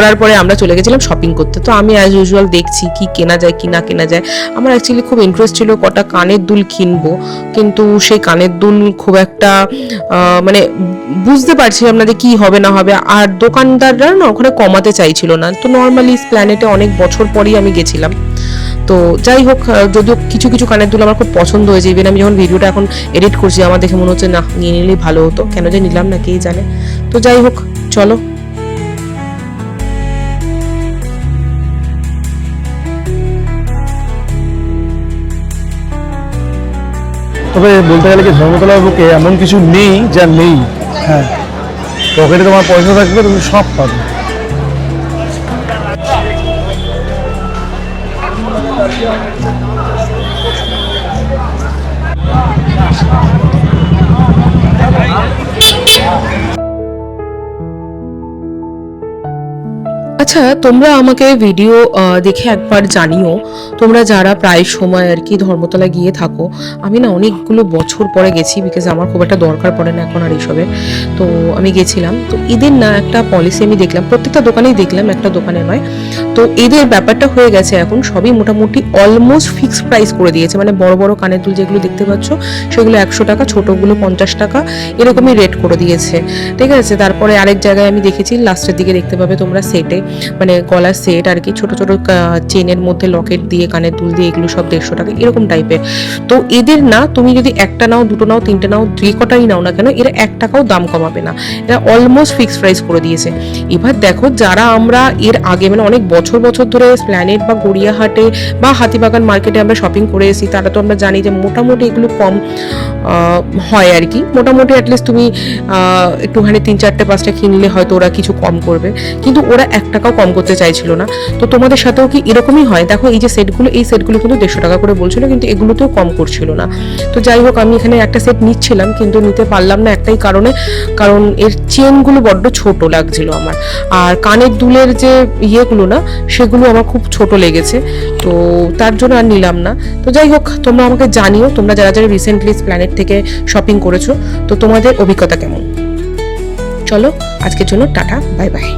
করার পরে আমরা চলে গেছিলাম শপিং করতে। তো আমি অ্যাজ ইউজুয়াল দেখছি কি কেনা যায়, কি না কেনা যায়। আমার অ্যাকচুয়ালি খুব ইন্টারেস্ট ছিল কটা কানের দুল কিনবো। কিন্তু সেই কানের দুল খুব একটা মানে বুঝতে পারছিলাম না যে কি হবে, না হবে। আর দোকানদাররা না ওখানে কমাতে চাইছিল না। তো নর্মালি প্ল্যানেটে অনেক বছর পরেই আমি গেছিলাম। তো যাই হোক যদিও কিছু কিছু কানের দুল আমার খুব পছন্দ হয়েছে। ইভেন আমি যখন ভিডিওটা এখন এডিট করছি, আমার দেখে মনে হচ্ছে, না, নিয়ে নিলেই ভালো হতো। কেন যে নিলাম না কেই জানে? তো যাই হোক, চলো। তবে বলতে গেলে কি ধর্মতলার বুকে এমন কিছু নেই যা নেই। হ্যাঁ। পকেটে তোমার পয়সা থাকবে তুমি সব পাবে। আচ্ছা তোমরা আমাকে ভিডিও দেখে একবার জানিও। তোমরা যারা প্রায় সময় আর কি ধর্মতলা গিয়ে থাকো, আমি না অনেকগুলো বছর পরে গেছি বিকজ আমার খুব একটা দরকার পড়ে না এখন আর এইসবের তো আমি গেছিলাম। তো এদের না একটা পলিসি আমি দেখলাম, প্রত্যেকটা দোকানেই দেখলাম একটা দোকানে নয়। তো এদের ব্যাপারটা হয়ে গেছে এখন সবই মোটামুটি অলমোস্ট ফিক্সড প্রাইস করে দিয়েছে। মানে বড় বড় কানের দুল যেগুলো দেখতে পাচ্ছ, সেগুলো একশো টাকা, ছোটোগুলো পঞ্চাশ টাকা, এরকমই রেট করে দিয়েছে। ঠিক আছে? তারপরে আরেক জায়গায় আমি দেখেছি লাস্টের দিকে দেখতে পাবে তোমরা সেটে মানে গলার সেট আর কি ছোট ছোট চেনের মধ্যে লকেট দিয়ে, কানের দুল দিয়ে এগুলো সব দেড়শো টাকা, এরকম টাইপের তো এদের না, তুমি যদি একটা নাও, দুটো নাও, তিনটে নাও, যে কটাই নাও না কেন, এরা এক টাকাও দাম কমাবে না। এরা অলমোস্ট ফিক্সড প্রাইস করে দিয়েছে। এবার দেখো, যারা আমরা এর আগে মানে অনেক বছর বছর ধরে প্ল্যানেট বা গড়িয়াহাটে বা হাতিবাগান মার্কেটে আমরা শপিং করে এসেছি, তারা তো আমরা জানি যে মোটামুটি এগুলো কম হয় আর কি। মোটামুটি অ্যাটলিস্ট তুমি একটুখানি তিন চারটে, পাঁচটা কিনলে হয়তো ওরা কিছু কম করবে। কিন্তু ওরা এক টাকাও কম করতে চাইছিল না। তো তোমাদের সাথেও কি এরকমই হয়? দেখো, এই যে সেটগুলো, এই সেটগুলো কিন্তু দেড়শো টাকা করে বলছিল, কিন্তু এগুলোতেও কম করছিল না। তো যাই হোক, আমি এখানে একটা সেট নিচ্ছিলাম, কিন্তু নিতে পারলাম না একটাই কারণে, কারণ এর চেনগুলো বড্ড ছোট লাগছিল আমার। আর কানের দুলের যে ইয়েগুলো না, সেগুলো আমার খুব ছোট লেগেছে। তো তার জন্য আর নিলাম না। তো যাই হোক, তোমরা আমাকে জানিও, তোমরা যারা যারা রিসেন্টলি প্ল্যানেট থেকে শপিং করেছ, তো তোমাদের অভিজ্ঞতা কেমন? চলো, আজকের জন্য টাটা বাই বাই